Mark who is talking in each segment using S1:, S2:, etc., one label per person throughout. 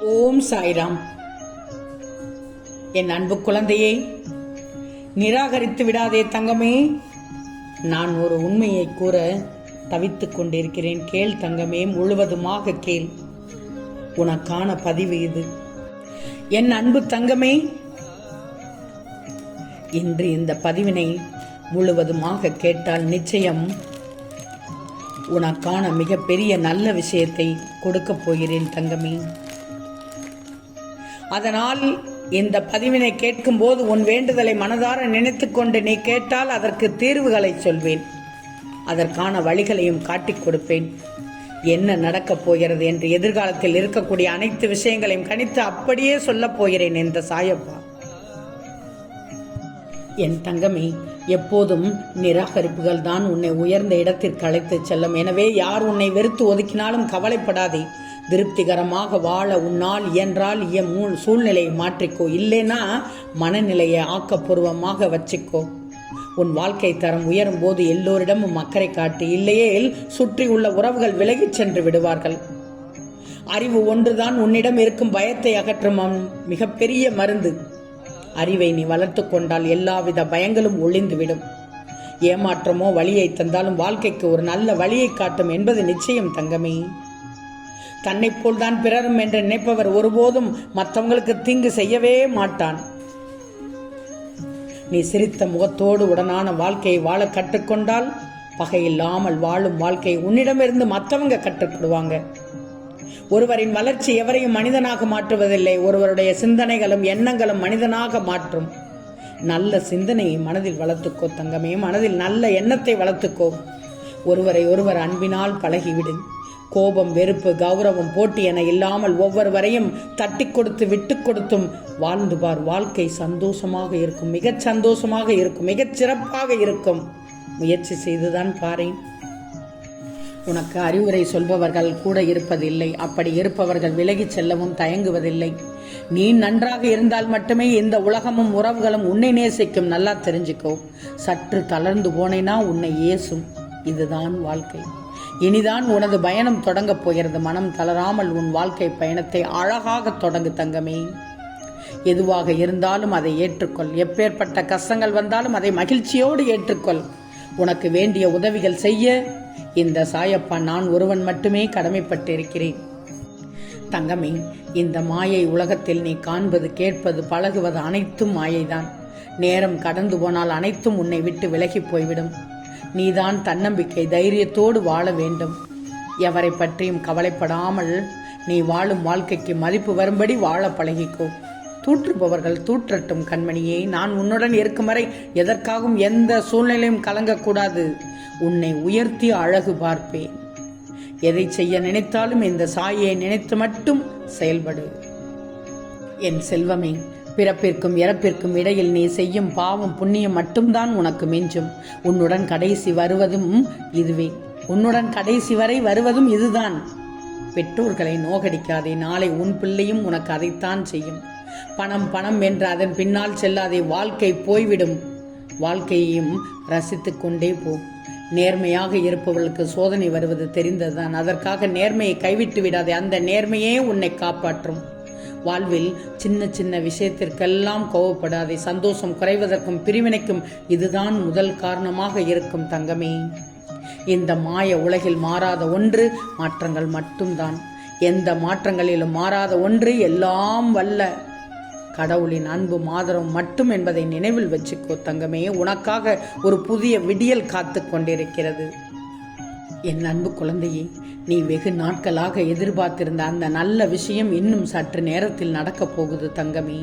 S1: ஓம் சாய்ராம். என் அன்பு குழந்தையே நிராகரித்து விடாதே தங்கமே. நான் ஒரு உண்மையை கூற தவித்துக் கொண்டிருக்கிறேன். கேள் தங்கமே முழுவதுமாக கேள். உனக்கான பதிவு இது. என் அன்பு தங்கமே இன்று இந்த பதிவினை முழுவதுமாக கேட்டால் நிச்சயம் உனக்கான மிகப்பெரிய நல்ல விஷயத்தை கொடுக்கப் போகிறேன் தங்கமே. அதனால் இந்த பதிவினை கேட்கும்போது உன் வேண்டுதலை மனதார நினைத்துக்கொண்டு நீ கேட்டால் அதற்கு தீர்வுகளை சொல்வேன். அதற்கான வழிகளையும் காட்டிக் கொடுப்பேன். என்ன நடக்கப் போகிறது என்று எதிர்காலத்தில் இருக்கக்கூடிய அனைத்து விஷயங்களையும் கணித்து அப்படியே சொல்லப் போகிறேன் இந்த சாயப்பா. என் தங்கமே எப்போதும் நிராகரிப்புகள் தான் உன்னை உயர்ந்த இடத்திற்கு அழைத்துச் செல்லும். எனவே யார் உன்னை வெறுத்து ஒதுக்கினாலும் கவலைப்படாதே. திருப்திகரமாக வாழ உன்னால் இயன்றால் இய சூழ்நிலையை மாற்றிக்கோ. இல்லைன்னா மனநிலையை ஆக்கப்பூர்வமாக வச்சுக்கோ. உன் வாழ்க்கை தரம் உயரும் போது எல்லோரிடமும் அக்கறை காட்டு இல்லையேல் சுற்றி உள்ள உறவுகள் விலகிச் சென்று விடுவார்கள். அறிவு ஒன்றுதான் உன்னிடம் இருக்கும் பயத்தை அகற்றும் மிகப்பெரிய மருந்து. அறிவை நீ வளர்த்து கொண்டால் எல்லாவித பயங்களும் ஒளிந்துவிடும். ஏமாற்றமோ வழியை தந்தாலும் வாழ்க்கைக்கு ஒரு நல்ல வழியை காட்டும் என்பது நிச்சயம் தங்கமே. தன்னைப் போல்தான் பிறரும் என்று நினைப்பவர் ஒருபோதும் மற்றவங்களுக்கு தீங்கு செய்யவே மாட்டான். நீ சிரித்த முகத்தோடு உடனான வாழ்க்கையை வாழ கற்றுக்கொண்டால் பகை இல்லாமல் வாழும் வாழ்க்கை உன்னிடமிருந்து மற்றவங்க கற்றுக்கொடுவாங்க. ஒருவரின் வளர்ச்சி எவரையும் மனிதனாக மாற்றுவதில்லை. ஒருவருடைய சிந்தனைகளும் எண்ணங்களும் மனிதனாக மாற்றும். நல்ல சிந்தனையை மனதில் வளர்த்துக்கோ தங்கமே. மனதில் நல்ல எண்ணத்தை வளர்த்துக்கோ. ஒருவரை ஒருவர் அன்பினால் பழகிவிடு. கோபம் வெறுப்பு கௌரவம் போட்டி என இல்லாமல் ஒவ்வொருவரையும் தட்டி கொடுத்து விட்டு கொடுத்தும் வாழ்ந்து பார் வாழ்க்கை சந்தோஷமாக இருக்கும் மிகச் சந்தோஷமாக இருக்கும் மிகச் சிறப்பாக இருக்கும். முயற்சி செய்துதான் பாரேன். உனக்கு அறிவுரை சொல்பவர்கள் கூட இருப்பதில்லை. அப்படி இருப்பவர்கள் விலகிச் செல்லவும் தயங்குவதில்லை. நீ நன்றாக இருந்தால் மட்டுமே இந்த உலகமும் உறவுகளும் உன்னை நேசிக்கும். நல்லா தெரிஞ்சுக்கோ. சற்று தளர்ந்து போனேனா உன்னை ஏசும். இதுதான் வாழ்க்கை. இனிதான் உனது பயணம் தொடங்கப் போகிறது. மனம் தளராமல் உன் வாழ்க்கை பயணத்தை அழகாக தொடங்கு தங்கமே. எதுவாக இருந்தாலும் அதை ஏற்றுக்கொள். எப்பேற்பட்ட கஷ்டங்கள் வந்தாலும் அதை மகிழ்ச்சியோடு ஏற்றுக்கொள். உனக்கு வேண்டிய உதவிகள் செய்ய. இந்த சாயப்பா நான் ஒருவன் மட்டுமே கடமைப்பட்டிருக்கிறேன். தங்கமே இந்த மாயை உலகத்தில் நீ காண்பது கேட்பது பழகுவது அனைத்தும் மாயைதான். நேரம் கடந்து போனால் அனைத்தும் உன்னை விட்டு விலகி போய்விடும். நீதான் தன்னம்பிக்கை தைரியத்தோடு வாழ வேண்டும். எவரை பற்றியும் கவலைப்படாமல் நீ வாழும் வாழ்க்கைக்கு மதிப்பு வரும்படி வாழ பழகிக்கோ. தூற்றுபவர்கள் தூற்றட்டும் கண்மணியே நான் உன்னுடன் இருக்கும் வரை எதற்காகவும் எந்த சூழ்நிலையும் கலங்கக்கூடாது. உன்னை உயர்த்தி அழகு பார்ப்பேன். எதை செய்ய நினைத்தாலும் இந்த சாயை நினைத்து மட்டும் செயல்படு. என் செல்வமே பிறப்பிற்கும் இறப்பிற்கும் இடையில் நீ செய்யும் பாவம் புண்ணியம் மட்டும்தான் உனக்கு மிஞ்சும். உன்னுடன் கடைசி வருவதும் இதுவே. உன்னுடன் கடைசி வரை வருவதும் இதுதான். பெற்றோர்களை நோகடிக்காதே நாளை உன் பிள்ளையும் உனக்கு அதைத்தான் செய்யும். பணம் பணம் என்று அதன் பின்னால் செல்லாதே வாழ்க்கை போய்விடும். வாழ்க்கையையும் ரசித்து கொண்டே போ. நேர்மையாக இருப்பவர்களுக்கு சோதனை வருவது தெரிந்ததுதான். அதற்காக நேர்மையை கைவிட்டு விடாதே அந்த நேர்மையே உன்னை காப்பாற்றும். வாழ்வில் சின்ன சின்ன விஷயத்திற்கெல்லாம் கோவப்படாதே சந்தோஷம் குறைவதற்கும் பிரிவினைக்கும் இதுதான் முதல் காரணமாக இருக்கும் தங்கமே. இந்த மாய உலகில் மாறாத ஒன்று மாற்றங்கள் மட்டும்தான். எந்த மாற்றங்களிலும் மாறாத ஒன்று எல்லாம் வல்ல. கடவுளின் அன்பு மாதரம் மட்டும் என்பதை நினைவில் வச்சுக்கோ தங்கமே. உனக்காக ஒரு புதிய விடியல் காத்து கொண்டிருக்கிறது. என் அன்பு குழந்தையே நீ வெகு நாட்களாக எதிர்பார்த்திருந்த அந்த நல்ல விஷயம் இன்னும் சற்று நேரத்தில் நடக்கப் போகுது தங்கமி.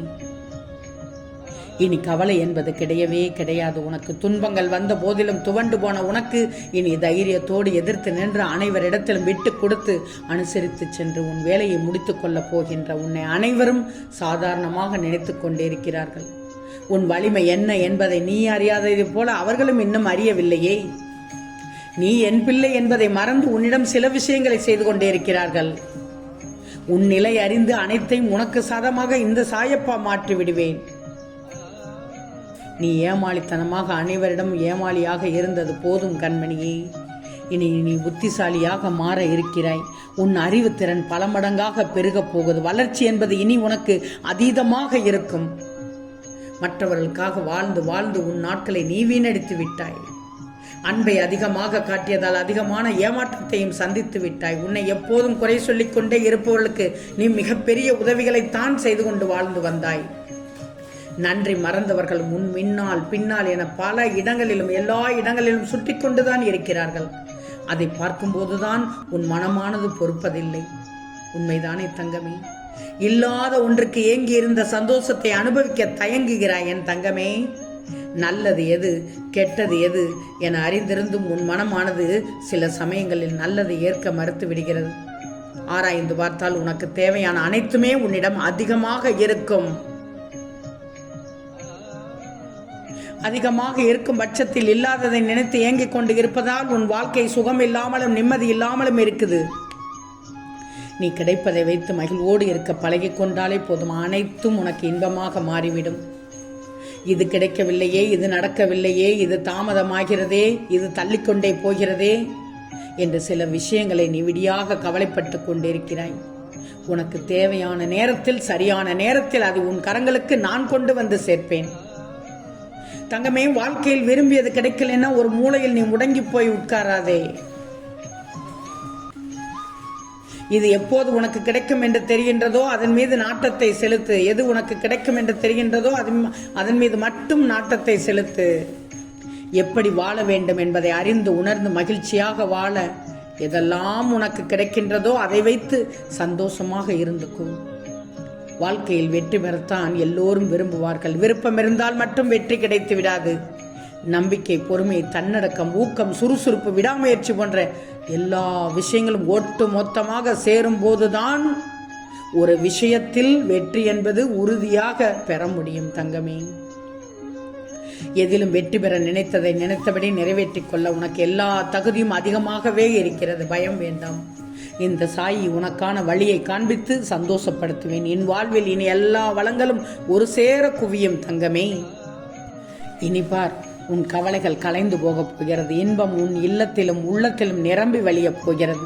S1: இனி கவலை என்பது கிடையவே கிடையாது. உனக்கு துன்பங்கள் வந்த போதிலும் துவண்டு போன உனக்கு இனி தைரியத்தோடு எதிர்த்து நின்று அனைவரிடத்திலும் விட்டு கொடுத்து அனுசரித்து சென்று உன் வேலையை முடித்து கொள்ளப் போகின்ற உன்னை அனைவரும் சாதாரணமாக நினைத்து கொண்டிருக்கிறார்கள். உன் வலிமை என்ன என்பதை நீ அறியாததைப் போல அவர்களும் இன்னும் அறியவில்லையே. நீ என் பிள்ளை என்பதை மறந்து உன்னிடம் சில விஷயங்களை செய்து கொண்டிருக்கிறார்கள் உன் நிலை அறிந்து அனைத்தையும் உனக்கு சாதமாக இந்த சாயப்பா மாற்றி விடுவேன். நீ ஏமாளித்தனமாக அனைவரிடம் ஏமாளியாக இருந்தது போதும் கண்மணியே. இனி நீ புத்திசாலியாக மாற இருக்கிறாய். உன் அறிவுத்திறன் பல மடங்காக பெருகப் போகுது. வளர்ச்சி என்பது இனி உனக்கு அதீதமாக இருக்கும். மற்றவர்களுக்காக வாழ்ந்து வாழ்ந்து உன் நாட்களை நீ வீணடித்து விட்டாய். அன்பை அதிகமாக காட்டியதால் அதிகமான ஏமாற்றத்தையும் சந்தித்து விட்டாய். உன்னை எப்போதும் குறை சொல்லிக் கொண்டே இருப்பவர்களுக்கு நீ மிகப்பெரிய உதவிகளைத்தான் செய்து கொண்டு வாழ்ந்து வந்தாய். நன்றி மறந்தவர்கள் முன் மின்னால் பின்னால் என பல இடங்களிலும் எல்லா இடங்களிலும் சுற்றி கொண்டுதான் இருக்கிறார்கள். அதை பார்க்கும்போதுதான் உன் மனமானது பொறுப்பதில்லை. உண்மைதானே தங்கமே? இல்லாத ஒன்றுக்கு ஏங்கி இருந்த சந்தோஷத்தை அனுபவிக்க தயங்குகிறாய் என் தங்கமே. நல்லது எது கெட்டது எது என அறிந்திருந்தும் உன் மனமானது சில சமயங்களில் நல்லது ஏற்க மறுத்து விடுகிறது. ஆராய்ந்து பார்த்தால் உனக்கு தேவையான அனைத்துமே உன்னிடம் அதிகமாக இருக்கும். அதிகமாக இருக்கும் பட்சத்தில் இல்லாததை நினைத்து ஏங்கிக் கொண்டு இருப்பதால் உன் வாழ்க்கை சுகம் இல்லாமலும் நிம்மதி இல்லாமலும் இருக்குது. நீ கிடைப்பதை வைத்து மகிழ்வோடு இருக்க பழகிக்கொண்டாலே போதும். அனைத்தும் உனக்கு இன்பமாக மாறிவிடும். இது கிடைக்கவில்லையே இது நடக்கவில்லையே இது தாமதமாகிறதே இது தள்ளிக்கொண்டே போகிறதே என்று சில விஷயங்களை நீ விடியாக கவலைப்பட்டு கொண்டிருக்கிறாய். உனக்கு தேவையான நேரத்தில் சரியான நேரத்தில் அது உன் கரங்களுக்கு நான் கொண்டு வந்து சேர்ப்பேன். தங்கமே வாழ்க்கையில் விரும்பியது கிடைக்கலன்னா ஒரு மூலையில் நீ முடங்கி போய் உட்காராதே. இது எப்போது உனக்கு கிடைக்கும் என்று தெரிகின்றதோ அதன் மீது நாட்டத்தை செலுத்து. எது உனக்கு கிடைக்கும் என்று தெரிகின்றதோ அதன் அதன் மீது மட்டும் நாட்டத்தை செலுத்து. எப்படி வாழ வேண்டும் என்பதை அறிந்து உணர்ந்து மகிழ்ச்சியாக வாழ. எதெல்லாம் உனக்கு கிடைக்கின்றதோ அதை வைத்து சந்தோஷமாக இருந்துக்கும் வாழ்க்கையில் வெற்றி பெறத்தான் எல்லோரும் விரும்புவார்கள். விருப்பம் இருந்தால் மட்டும் வெற்றி கிடைத்து விடாது. நம்பிக்கை பொறுமை தன்னடக்கம் ஊக்கம் சுறுசுறுப்பு விடாமுயற்சி போன்ற எல்லா விஷயங்களும் ஒட்டு மொத்தமாக சேரும் போதுதான் ஒரு விஷயத்தில் வெற்றி என்பது உறுதியாக பெற முடியும் தங்கமே. எதிலும் வெற்றி பெற நினைத்ததை நினைத்தபடி நிறைவேற்றிக் கொள்ள உனக்கு எல்லா தகுதியும் அதிகமாகவே இருக்கிறது. பயம் வேண்டாம். இந்த சாயி உனக்கான வழியை காண்பித்து சந்தோஷப்படுத்துவேன். என் வாழ்வில் இனி எல்லா வளங்களும் ஒரு சேர குவியும் தங்கமே. இனி பார். உன் கவலைகள் கலைந்து போகப் போகிறது. இன்பம் உன் இல்லத்திலும் உள்ளத்திலும் நிரம்பி வழியப் போகிறது.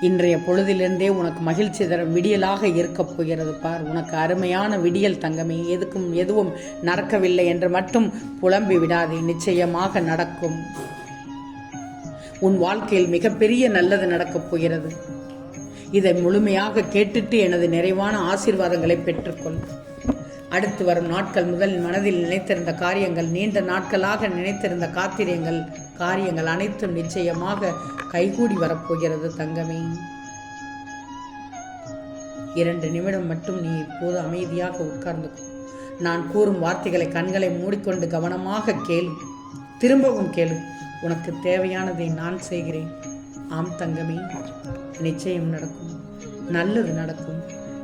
S1: இன்றைய பொழுதிலிருந்தே உனக்கு மகிழ்ச்சி தரும் விடியலாக இருக்கப் போகிறது. பார் உனக்கு அருமையான விடியல் தங்கமே. எதுக்கும் எதுவும் நடக்கவில்லை என்று மட்டும் புலம்பி விடாதே. நிச்சயமாக நடக்கும். உன் வாழ்க்கையில் மிகப்பெரிய நல்லது நடக்கப் போகிறது. இதை முழுமையாக கேட்டுட்டு எனது நிறைவான ஆசீர்வாதங்களை பெற்றுக்கொள். அடுத்து வரும் நாட்கள் முதல் மனதில் நினைத்திருந்த காரியங்கள் நீண்ட நாட்களாக நினைத்திருந்த காத்திரியங்கள் காரியங்கள் அனைத்தும் நிச்சயமாக கைகூடி வரப்போகிறது தங்கமே. இரண்டு நிமிடம் மட்டும் நீ இப்போது அமைதியாக உட்கார்ந்து நான் கூறும் வார்த்தைகளை கண்களை மூடிக்கொண்டு கவனமாக கேளு. திரும்பவும் கேளு. உனக்கு தேவையானதை நான் செய்கிறேன். ஆம் தங்கமே. நிச்சயம் நடக்கும். நல்லது நடக்கும்.